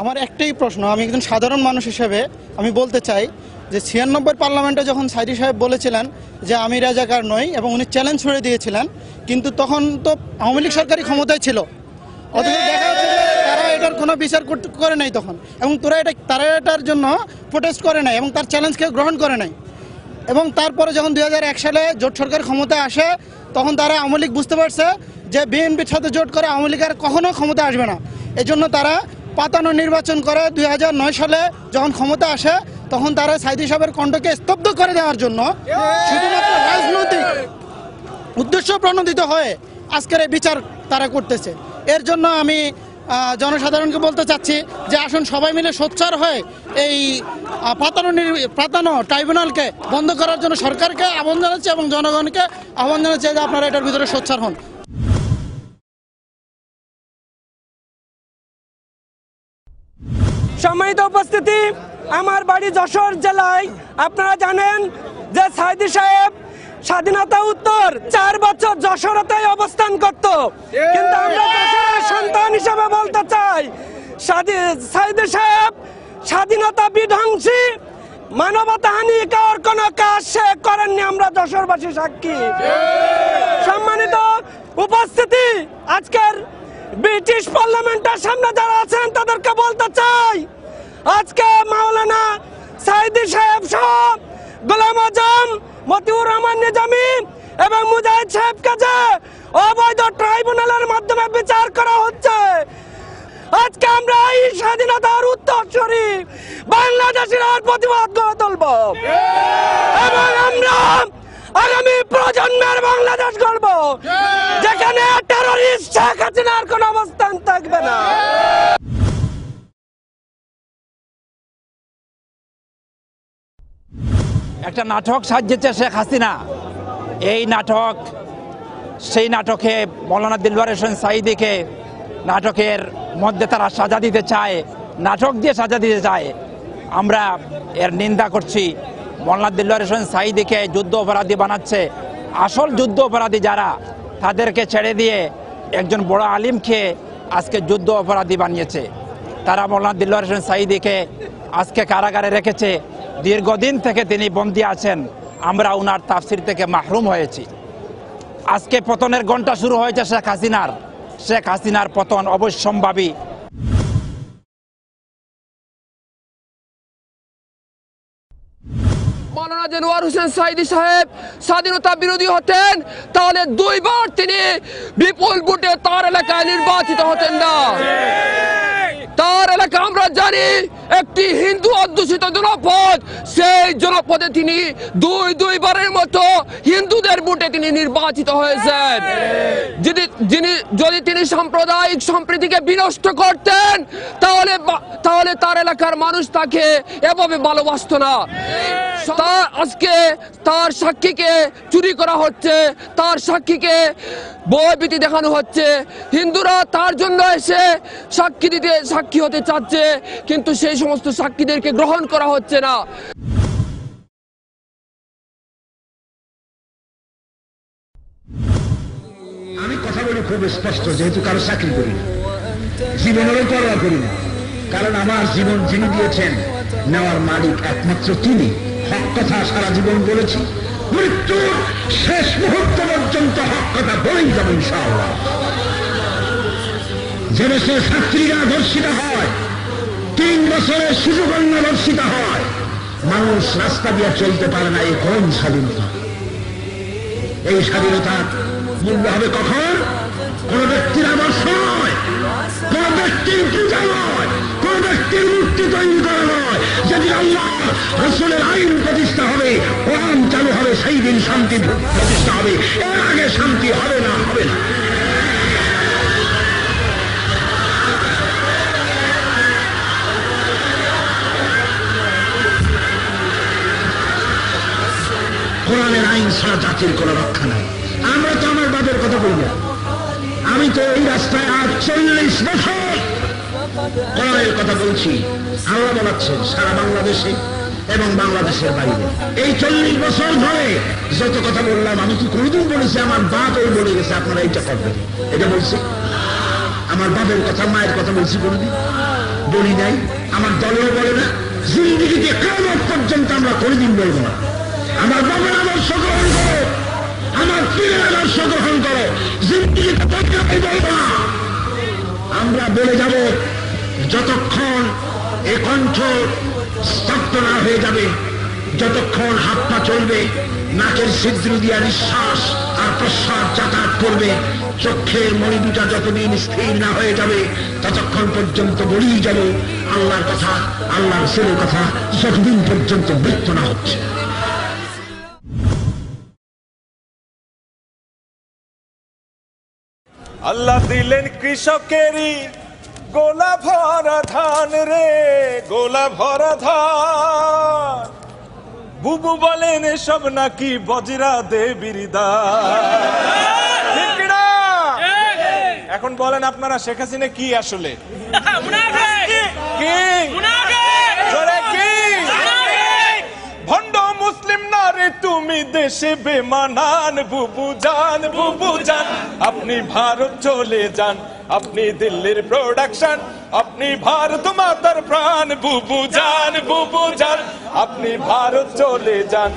আমার একটাই প্রশ্ন, আমি একজন সাধারণ মানুষ হিসেবে আমি বলতে চাই যে ছিয়ানব্বই পার্লামেন্টে যখন সাইদি সাহেব বলেছিলেন যে আমি রাজাকার নই এবং উনি চ্যালেঞ্জ ছুড়ে দিয়েছিলেন, কিন্তু তখন তো আওয়ামী লীগ সরকারি ক্ষমতায় ছিল। অথচ দেখা যাচ্ছে তারা এটার কোনো বিচার করে নাই তখন এবং তোরা এটা তারা এটার জন্য প্রোটেস্ট করে নাই এবং তার চ্যালেঞ্জকে গ্রহণ করে নাই। এবং তারপরে যখন দু হাজার এক সালে জোট সরকার ক্ষমতায় আসে, তখন তারা আওয়ামী বুঝতে পারছে যে বিএনপির সাথে জোট করে আওয়ামী লীগ আর কখনো ক্ষমতা আসবে না। এজন্য তারা পাতানো নির্বাচন করে দুই হাজার নয় সালে যখন ক্ষমতা আসে, তখন তারা সাইদি সাহেবের কণ্ঠকে স্তব্ধ করে দেওয়ার জন্য শুধুমাত্র রাজনৈতিক উদ্দেশ্য প্রণোদিত হয়ে আজকের এই বিচার তারা করতেছে। এর জন্য আমি জনসাধারণকে বলতে চাচ্ছি যে আসুন সবাই মিলে সোচ্চার হয়ে এই পাতানো পাতানো ট্রাইব্যুনালকে বন্ধ করার জন্য সরকারকে আহ্বান জানাচ্ছি এবং জনগণকে আহ্বান জানাচ্ছি যে আপনারা এটার ভিতরে সোচ্চার হন। সম্মানিত উপস্থিতি আমার বাড়ি যশোর জেলায় আপনারা জানেন যে সাইদি সাহেব স্বাধীনতা উত্তর চার বছর যশোরতেই অবস্থান করত। কিন্তু আমরা যশোরের সন্তান হিসেবে বলতে চাই সাইদি সাহেব স্বাধীনতা বিধ্বংসী মানবতাহানি কার কোন কাজ সে করেননি আমরা যশোরবাসী সাক্ষী। সম্মানিত উপস্থিতি আজকের ব্রিটিশ পার্লামেন্টের সামনে যারা আছেন তাদেরকে বলতে চাই আজকে মাওলানা সাইদি সাহেব সহ গোলাম আজম, মতিউর রহমান নিজামি এবং মুজাহিদ সাহেবকে যে অবৈধ ট্রাইব্যুনালের মাধ্যমে বিচার করা হচ্ছে, আজকে আমরা এই স্বাধীনতার উত্তর উত্তরসূরি বাংলাদেশের প্রতিবাদ গড়ে তুলব এবং আমরা আগামী প্রজন্মের বাংলাদেশ গড়ব যেখানে টেরোরিস্ট শেখ হাসিনার কোন অবস্থান থাকবে না একটা নাটক সাজিয়েছে শেখ হাসিনা। এই নাটক, সেই নাটকে মৌলানা দিলওয়ার হোসেন সাইদিকে নাটকের মধ্যে তারা সাজা দিতে চায়। নাটক দিয়ে সাজা দিতে চায়। আমরা এর নিন্দা করছি। মৌলানা দিলওয়ার হোসেন সাইদিকে যুদ্ধ অপরাধী বানাচ্ছে। আসল যুদ্ধ অপরাধী যারা, তাদেরকে ছেড়ে দিয়ে একজন বড় আলিমকে আজকে যুদ্ধ অপরাধী বানিয়েছে। তারা মৌলানা দিলওয়ার হোসেন সাইদিকে আজকে কারাগারে রেখেছে। দীর্ঘদিন থেকে তিনি বন্দী আছেন। আমরা উনার তাফসির থেকে মাহরুম হয়েছি। আজকে পতনের ঘণ্টা শুরু হয়েছে শেখ হাসিনার। শেখ হাসিনার পতন অবশ্যম্ভাবী। মাওলানা দেলোয়ার হোসেন সাইদি সাহেব স্বাধীনতা বিরোধী হতেন, তাহলে দুইবার তিনি বিপুল ভোটে তার এলাকায় নির্বাচিত হতেন না। তার এলাকা আমরা জানি একটি হিন্দু অধ্যুষিত জনপদ, সেই জনপদে তিনি দুই দুইবারের মতো হিন্দুদের ভোটে তিনি নির্বাচিত হয়েছেন। যদি যিনি, যদি তিনি সাম্প্রদায়িক সম্প্রীতিকে বিনষ্ট করতেন, তাহলে তাহলে তার এলাকার মানুষ তাকে এভাবে ভালোবাসতো না। তার আজকে তার সাক্ষীকে চুরি করা হচ্ছে, তার সাক্ষীকে বয়ভীতি দেখানো হচ্ছে। হিন্দুরা তার জন্য এসে সাক্ষী দিতে, সাক্ষী হতে চাচ্ছে, কিন্তু সেই সমস্ত সাক্ষীদেরকে গ্রহণ করা হচ্ছে না। আমি কথা বলি খুব স্পষ্ট, যেহেতু কারও চাকরি করি না। জীবনেরও পরোয়া করি না। কারণ আমার জীবন যিনি দিয়েছেন, নেওয়ার মালিক একমাত্র তিনি। হক কথা সারা জীবন বলেছি, মৃত্যুর শেষ মুহূর্ত পর্যন্ত হক কথা বলেই যাব ইনশাআল্লাহ। যে দেশের ছাত্রীরা ধর্ষিত হয়, তিন বছরের শিশুকন্যা ধর্ষিত হয়, মানুষ রাস্তা দিয়ে চলতে পারে না, এই কোন স্বাধীনতা? এই স্বাধীনতার মূল্য হবে কখন? কোন ব্যক্তির আদর্শ নয়, কোন ব্যক্তির রসুলের আইন প্রতিষ্ঠা হবে, কোরআন চালু হবে, সেই দিন শান্তি প্রতিষ্ঠা হবে। এর আগে শান্তি হবে না হবে না। কোরআনের আইন ছাড়া জাতির কোনো রক্ষা নাই। আমরা তো আমার বাপের কথা বলি না আমি তো এই রাস্তায় আজ চল্লিশ বছর কোরআনের কথা বলছি। আল্লাহ বলাচ্ছেন, সারা বাংলাদেশে এবং বাংলাদেশের বাইরে। এই চল্লিশ বছর ধরে যত কথা বললাম, আমি কি কোনোদিন বলেছি আমার বাপ এই বলে গেছে, আপনারা এইটা করবেন? এটা বলছি। আমার বাপের কথা, মায়ের কথা বলছি কোনোদিন? বলি নাই। আমার দলেও বলে না। জিন্দিগিতে কেমন পর্যন্ত আমরা কোনদিন বলব না। আমার বাবার আদর্শ গ্রহণ করো। আমার পীরের আদর্শ গ্রহণ করো। জিন্দিগিতে বলতে বলব না। আমরা বলে যাব, যতক্ষণ এ কণ্ঠ স্তব্ধ না হয়ে যাবে। যতক্ষণ হাত পা চলবে, নাকের ছিদ্র দিয়া নিঃশ্বাস আর প্রশ্বাস যাতায়াত করবে, চোখের মণি দুটা যতদিন স্থির না হয়ে যাবে, ততক্ষণ পর্যন্ত বলেই যাব আল্লাহর কথা, আল্লাহর ছেলের কথা যতদিন পর্যন্ত মৃত্যু না হচ্ছে। আল্লাহ দিলেন কৃষকেরই গোলা ভরা ধান রে, গোলা ভরা ধান। বুবু বলেন সব নাকি বজরা দেবীর। এখন বলেন আপনারা শেখ হাসিনা কি আসলে? ভণ্ড মুসলিম না রে তুমি দেশে বেমানান, বুবু জান বুবু জান আপনি ভারত চলে যান। আপনি দিল্লির প্রোডাকশন আপনি ভারত মাতার প্রাণ, বুবু জান বুবু জান আপনি ভারত চলে যান।